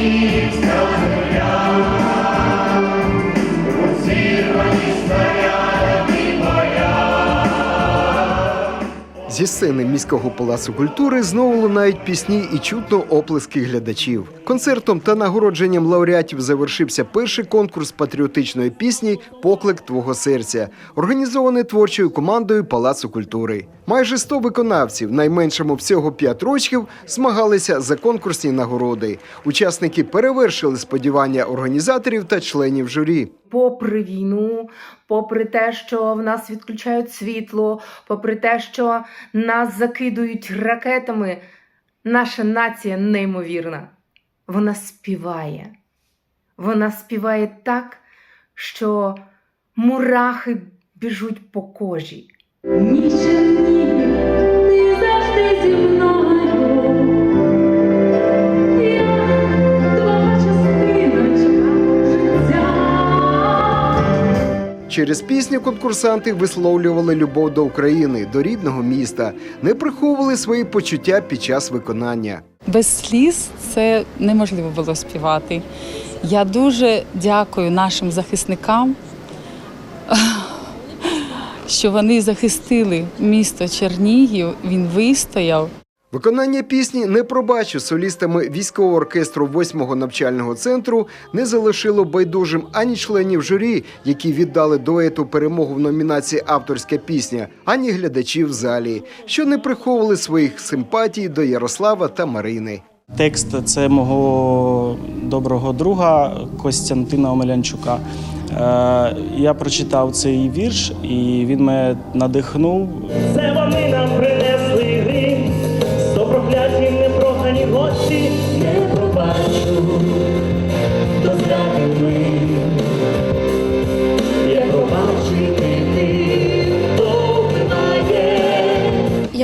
you. Зі сцени міського палацу культури знову лунають пісні і чутно оплески глядачів. Концертом та нагородженням лауреатів завершився перший конкурс патріотичної пісні Поклик твого серця, організований творчою командою Палацу культури. Майже 100 виконавців, найменшому всього 5 років, змагалися за конкурсні нагороди. Учасники перевершили сподівання організаторів та членів журі. Попри війну, попри те, що в нас відключають світло, попри те, що нас закидують ракетами, наша нація неймовірна. Вона співає. Вона співає так, що мурахи біжуть по кожі. Ніч ніби ти завжди зі мною. Через пісню конкурсанти висловлювали любов до України, до рідного міста, не приховували свої почуття під час виконання. Без сліз це неможливо було співати. Я дуже дякую нашим захисникам, що вони захистили місто Чернігів. Він вистояв. Виконання пісні не пробачу солістами військового оркестру 8-го навчального центру не залишило байдужим ані членів журі, які віддали дуету перемогу в номінації Авторська пісня, ані глядачів в залі, що не приховували своїх симпатій до Ярослава та Марини. Текст це мого доброго друга Костянтина Омелянчука. Е, Я прочитав цей вірш, і він мене надихнув. Це вони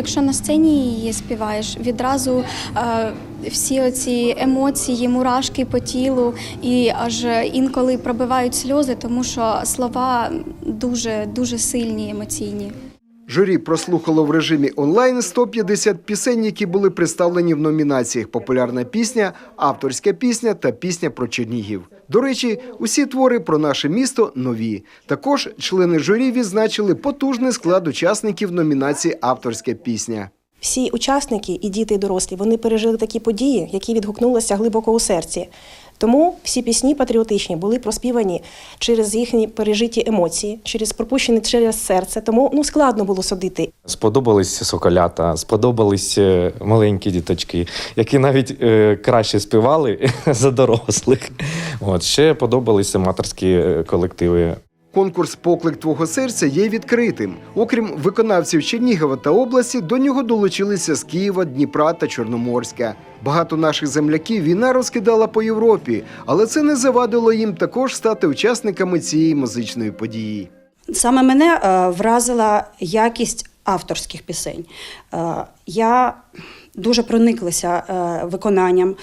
Якщо на сцені її співаєш, відразу е, всі оці емоції, мурашки по тілу, і аж інколи пробивають сльози, тому що слова дуже дуже сильні, емоційні. Журі прослухало в режимі онлайн 150 пісень, які були представлені в номінаціях Популярна пісня, авторська пісня та пісня про Чернігів. До речі, усі твори про наше місто нові. Також члени журі відзначили потужний склад учасників номінації Авторська пісня. Всі учасники і діти, і дорослі, вони пережили такі події, які відгукнулися глибоко у серці. Тому всі пісні патріотичні були проспівані через їхні пережиті емоції, через пропущені через серце. Тому ну складно було судити. Сподобались соколята, сподобались е, маленькі діточки, які навіть е, краще співали за дорослих. От ще подобалися аматорські е, колективи. Конкурс Поклик твого серця є відкритим. Окрім виконавців Чернігова та області, до нього долучилися з Києва, Дніпра та Чорноморська. Багато наших земляків війна розкидала по Європі, але це не завадило їм також стати учасниками цієї музичної події. Саме мене е, вразила якість авторських пісень. Е, я дуже прониклася е, виконанням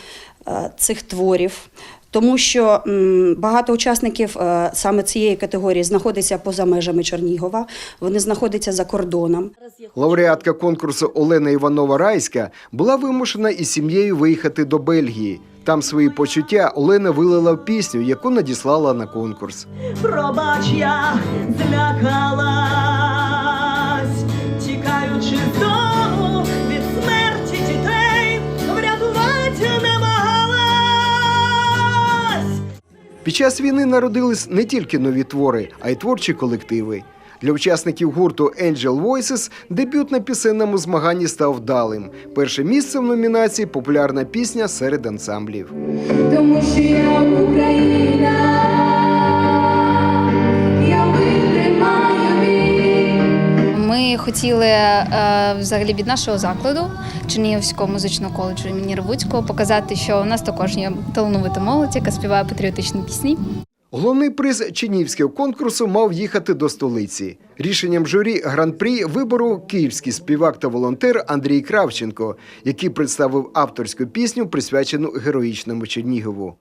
цих творів. Тому що м, багато учасників е, саме цієї категорії знаходяться поза межами Чернігова, вони знаходяться за кордоном. Лауреатка конкурсу Олена Іванова Райська була вимушена із сім'єю виїхати до Бельгії. Там свої почуття Олена вилила в пісню, яку надіслала на конкурс. Пробач, я злякалась, Під час війни народились не тільки нові твори, а й творчі колективи. Для учасників гурту Angel Voices дебют на пісенному змаганні став вдалим. Перше місце в номінації Популярна пісня серед ансамблів. Тому що я Україна, Ми хотіли е, взагалі від нашого закладу Чернігівського музичного коледжу імені Ревуцького показати, що у нас також є талановита молодь, яка співає патріотичні пісні. Головний приз Чинівського конкурсу мав їхати до столиці. Рішенням журі гран-прі вибору київський співак та волонтер Андрій Кравченко, який представив авторську пісню, присвячену героїчному Чернігову.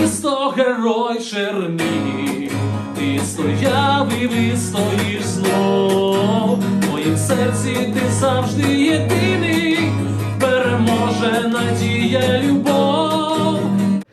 Місто герой Чернігів, ти стояв і вистоїш знов. Серці ти завжди єдиний, переможе надія, любов.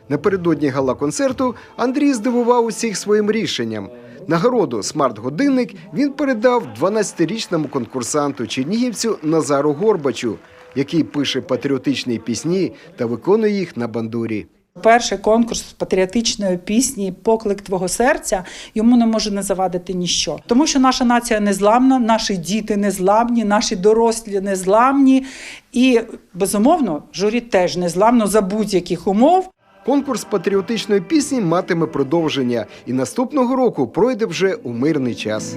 Напередодні гала-концерту Андрій здивував усіх своїм рішенням. Нагороду смарт-годинник він передав 12-річному конкурсанту чернігівцю Назару Горбачу, який пише патріотичні пісні та виконує їх на бандурі. Перший конкурс патріотичної пісні Поклик твого серця йому не може не завадити ніщо. Тому що наша нація незламна, наші діти незламні, наші дорослі незламні. І безумовно, журі теж незламно за будь-яких умов. Конкурс патріотичної пісні матиме продовження і наступного року пройде вже у мирний час.